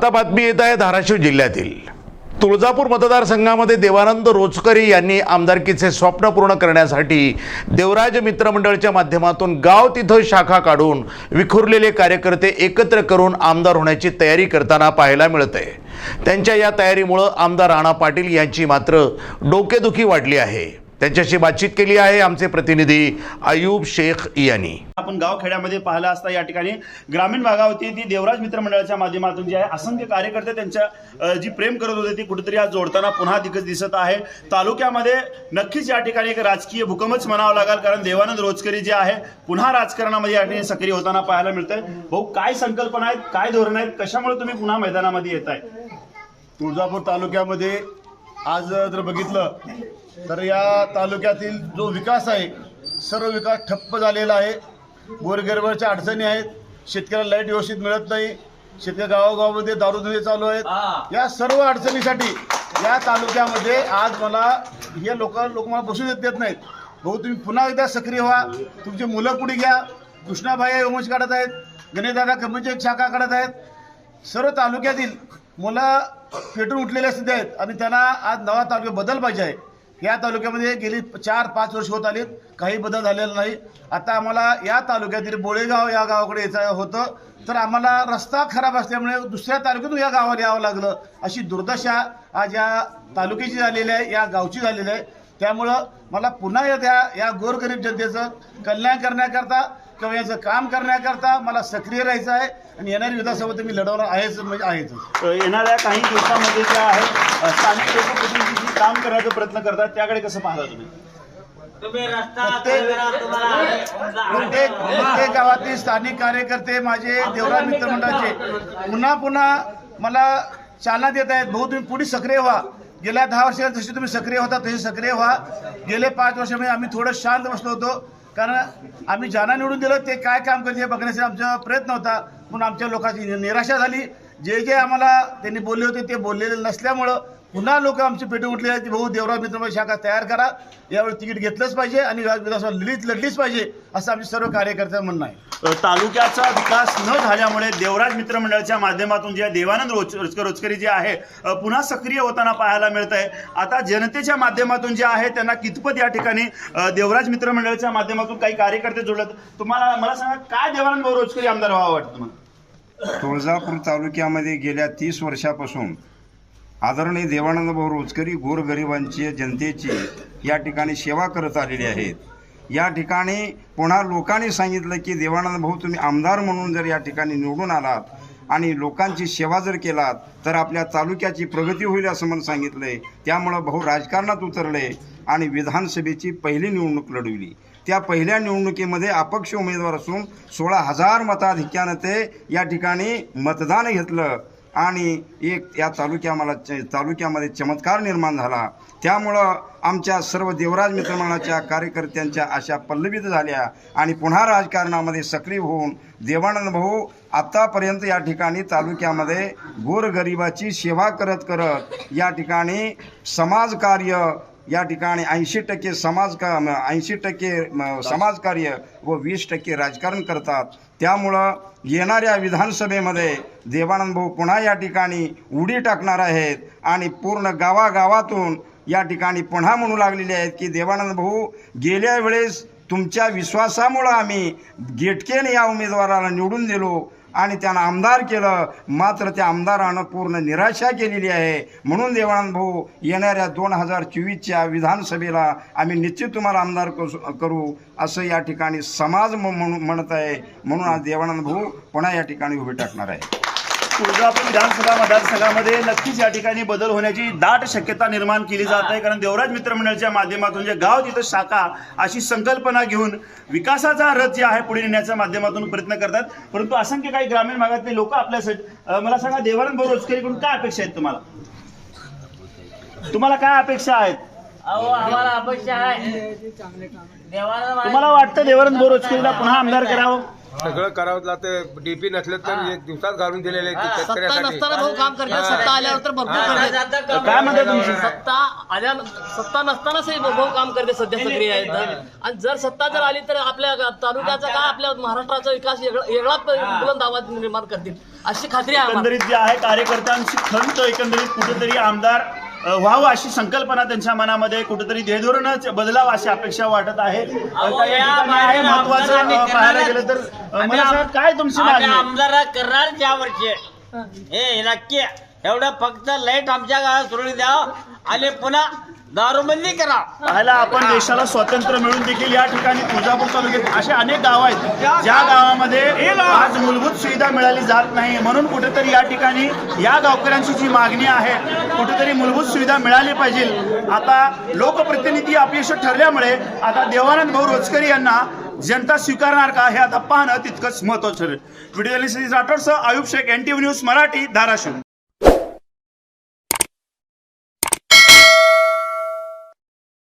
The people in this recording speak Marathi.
आता बातमी येत आहे धाराशिव जिल्ह्यातील. तुळजापूर मतदारसंघामध्ये देवानंद रोचकरी यांनी आमदारकीचे स्वप्न पूर्ण करण्यासाठी देवराज मित्रमंडळच्या माध्यमातून गाव तिथं शाखा काढून विखुरलेले कार्यकर्ते एकत्र करून आमदार होण्याची तयारी करताना पाहायला मिळते त्यांच्या या तयारीमुळं आमदार राणा पाटील यांची मात्र डोकेदुखी वाढली आहे. त्यांच्याशी बातचीत केली आहे आमचे प्रतिनिधी आयूब शेख यांनी. आपण गाव खेड्यामध्ये पाहिलं असता या ठिकाणी. ग्रामीण भागावरती ती देवराज मित्र मंडळाच्या माध्यमातून जे आहे असंख्य कार्यकर्ते त्यांच्या जी प्रेम करत होते ती कुठेतरी आज जोडताना पुन्हा दिग्गज दिसत आहे. तालुक्यामध्ये नक्कीच या ठिकाणी एक राजकीय भूकंपच म्हणावं लागेल कारण देवानंद रोजकरी जे आहे पुन्हा राजकारणामध्ये या ठिकाणी सक्रिय होताना पाहायला मिळतंय. भाऊ काय संकल्पना आहेत काय धोरण आहेत कशामुळे तुम्ही पुन्हा मैदानामध्ये येत आहे तुळजापूर तालुक्यामध्ये आज जर बघितलं तर या तालुक्यातील जो विकास आहे सर्व विकास ठप्प झालेला आहे. गोरगरिबाच्या अडचणी आहेत. शेतकऱ्याला लाइट व्यवस्थित मिळत नाही. शेतकरी गावागावामध्ये दारूधंदे चालू आहेत. या सर्व अडचणीसाठी या तालुक्यामध्ये आज मला हे लोक लोक मला बसू देत देत नाहीत. भाऊ तुम्ही पुन्हा एकदा सक्रिय व्हा. तुमची मुलं पुढे घ्या. कृष्णाभाई वंश काढत आहेत. गणेशदादा कमीची एक शाखा काढत आहेत. सर्व तालुक्यातील मुलं पेटून उठलेले स्थिती आहेत आणि त्यांना आज नवा तालुका बदल पाहिजे आहे. या तालुक्यामध्ये गेली चार पाच वर्ष होत आलीत. काही बदल झालेला नाही. आता आम्हाला या तालुक्यातील बोळेगाव या गावाकडे यायचं होतं. तर आम्हाला रस्ता खराब असल्यामुळे दुसऱ्या तालुक्यातून या गावाला यावं लागलं. अशी दुर्दशा आज या तालुक्याची झालेली आहे या गावची झालेली आहे. त्यामुळं मला पुन्हा या त्या या गोरगरीब जनतेचं कल्याण करण्याकरता किंवा याचं काम करण्याकरता मला सक्रिय राहायचं आहे आणि येणारी विधानसभा मी लढवणार आहेच म्हणजे आहेच. येणाऱ्या काही दिवसामध्ये जे आहे स्थानिक लोकप्रतिनिधी काम करण्याचा प्रयत्न करतात त्याकडे कसं पाहता तुम्ही? प्रत्येक- गावातील स्थानिक कार्यकर्ते माझे देवराज मित्रमंडळाचे पुन्हा पुन्हा मला चालना देत आहेत. भाऊ तुम्ही पुढे सक्रिय व्हा. गेल्या दहा वर्षात जसे तुम्ही सक्रिय होता तसे सक्रिय व्हा. गेले पाच वर्षामध्ये आम्ही थोडं शांत बसलो होतो. कारण आम्ही ज्यांना निवडून दिलं ते काय काम करते हे बघण्याचा आमचा प्रयत्न होता. म्हणून आमच्या लोकांची निराशा झाली. जे जे आम्हाला त्यांनी बोलले होते ते बोललेले नसल्यामुळं पुन्हा लोक आमची पेटून उठले आहेत की भाऊ देवराज मित्रमंडळ शाखा तयार करा. यावेळी तिकीट घेतलंच पाहिजे आणि विधानसभा लढलीच लढलीच पाहिजे असं आमचे सर्व कार्यकर्त्यांचं म्हणणं आहे. तालुक्याचा विकास न झाल्यामुळे देवराज मित्र मंडळाच्या माध्यमातून जे देवानंद रोज रोजकर रोजकरी जे आहे पुन्हा सक्रिय होताना पाहायला मिळत आहे आता जनतेच्या माध्यमातून जे आहे त्यांना कितपत या ठिकाणी देवराज मित्र मंडळाच्या माध्यमातून काही कार्यकर्ते जोडले तुम्हाला मला सांगा काय देवानंद भाऊ रोजकरी आमदार व्हावं वाटतं तुम्हाला? तुळजापूर तालुक्यामध्ये गेल्या तीस वर्षापासून आदरणीय देवानंद भाऊ रोजकरी गोरगरिबांची जनतेची या ठिकाणी सेवा करत आलेली आहेत. या ठिकाणी पुन्हा लोकांनी सांगितलं की देवानंद भाऊ तुम्ही आमदार म्हणून जर या ठिकाणी निवडून आलात आणि लोकांची सेवा जर केलात तर आपल्या तालुक्याची प्रगती होईल असं मग सांगितलं आहे त्यामुळं भाऊ राजकारणात उतरले आणि विधानसभेची पहिली निवडणूक लढवली. त्या पहिल्या निवडणुकीमध्ये अपक्ष उमेदवार असून सोळा हजार मताधिक्यानं ते या ठिकाणी मतदान घेतलं. आणि एक या तालुक्या मला तालुक्यामध्ये चमत्कार निर्माण झाला. त्यामुळं आमच्या सर्व देवराज मित्रमंडळाच्या कार्यकर्त्यांच्या आशा पल्लवित झाल्या. आणि पुन्हा राजकारणामध्ये सक्रिय होऊन देवानंद भाऊ आत्तापर्यंत या ठिकाणी तालुक्यामध्ये गोरगरिबाची सेवा करत करत या ठिकाणी समाजकार्य या ठिकाणी ऐंशी टक्के समाज का ऐंशी टक्के समाजकार्य व वीस टक्के राजकारण करतात. त्यामुळं येणाऱ्या विधानसभेमध्ये देवानंद भाऊ पुन्हा या ठिकाणी उडी टाकणार आहेत आणि पूर्ण गावागावातून या ठिकाणी पुन्हा म्हणू लागलेले आहेत की देवानंद भाऊ गेल्या वेळेस तुमच्या विश्वासामुळं आम्ही गेटकेने या उमेदवाराला निवडून दिलो. आणि त्यांना आमदार केलं. मात्र त्या आमदारानं पूर्ण निराशा केलेली आहे. म्हणून देवानंद भाऊ येणाऱ्या दोन हजार चोवीसच्या विधानसभेला आम्ही निश्चित तुम्हाला आमदार करू असं या ठिकाणी समाज म- म्हणून म्हणत आहे. म्हणून आज देवानंद भाऊ पुन्हा या ठिकाणी उभे टाकणार आहे. तुळजापूर विधानसभा मतदारसंघामध्ये नक्कीच या ठिकाणी बदल होण्याची दाट शक्यता निर्माण केली जात आहे. कारण देवराज मित्र मंडळाच्या माध्यमातून जे गाव तिथं शाखा अशी संकल्पना घेऊन विकासाचा रथ जे आहे पुढे नेण्याच्या माध्यमातून प्रयत्न करतात. परंतु असंख्य काही ग्रामीण भागातले लोक आपल्यासाठी मला सांगा देवानंद भाऊ रोजकरीकडून काय अपेक्षा आहेत तुम्हाला? तुम्हाला काय अपेक्षा आहेत? अपेक्षा आहे. तुम्हाला वाटतं देवानंद भाऊ रोजकरीला पुन्हा आमदार करावं? सगळं करावं लागतं डीपी नसलं तर एक दिवसात घालून दिलेले आहेत सत्ता शेतकऱ्यासाठी. नसताना भाऊ काम करतात. सत्ता आल्यावर तर भरपूर करतात. काय म्हणता सत्ता आल्या सत्ता नसतानाच हे भाऊ काम करते सध्या सक्रिय आहेत. आणि जर सत्ता जर आली तर आपल्या तालुक्याचा काय आपल्या महाराष्ट्राचा विकास वेगळा वेगळा बुलंद आवाज निर्माण करतील? अशी खात्री आहे आम्हाला. एकंदरीत जे आहे कार्यकर्त्यांची खंत एकंदरीत कुठेतरी आमदार व्हावं अशी संकल्पना त्यांच्या मनामध्ये कुठेतरी ध्येयधोरणच बदलावं अशी अपेक्षा वाटत आहे. महत्वाचं पाहायला. गेलं तर मला काय तुमची? आमदार करणार या वर्षी हे नक्की. एवढं फक्त लाइट आमच्या गावात सोडून द्या आणि पुन्हा दारूबंदी करा. पाहायला आपण देशाला स्वातंत्र्य मिळून देखील या ठिकाणी तुळजापूर तालुक्यात असे अनेक गाव आहेत. ज्या गावामध्ये आज मूलभूत सुविधा मिळाली जात नाही. म्हणून कुठेतरी या ठिकाणी या गावकऱ्यांची जी मागणी आहे कुठेतरी मूलभूत सुविधा मिळाली पाहिजे. आता लोकप्रतिनिधी अपयश ठरल्यामुळे आता देवानंद भाऊ रोचकरी यांना जनता स्वीकारणार का हे आता पाहणं तितकंच महत्वाचं ठरेल. व्हिडिओ राठोड सह आयुब शेख एन न्यूज मराठी धाराशिव.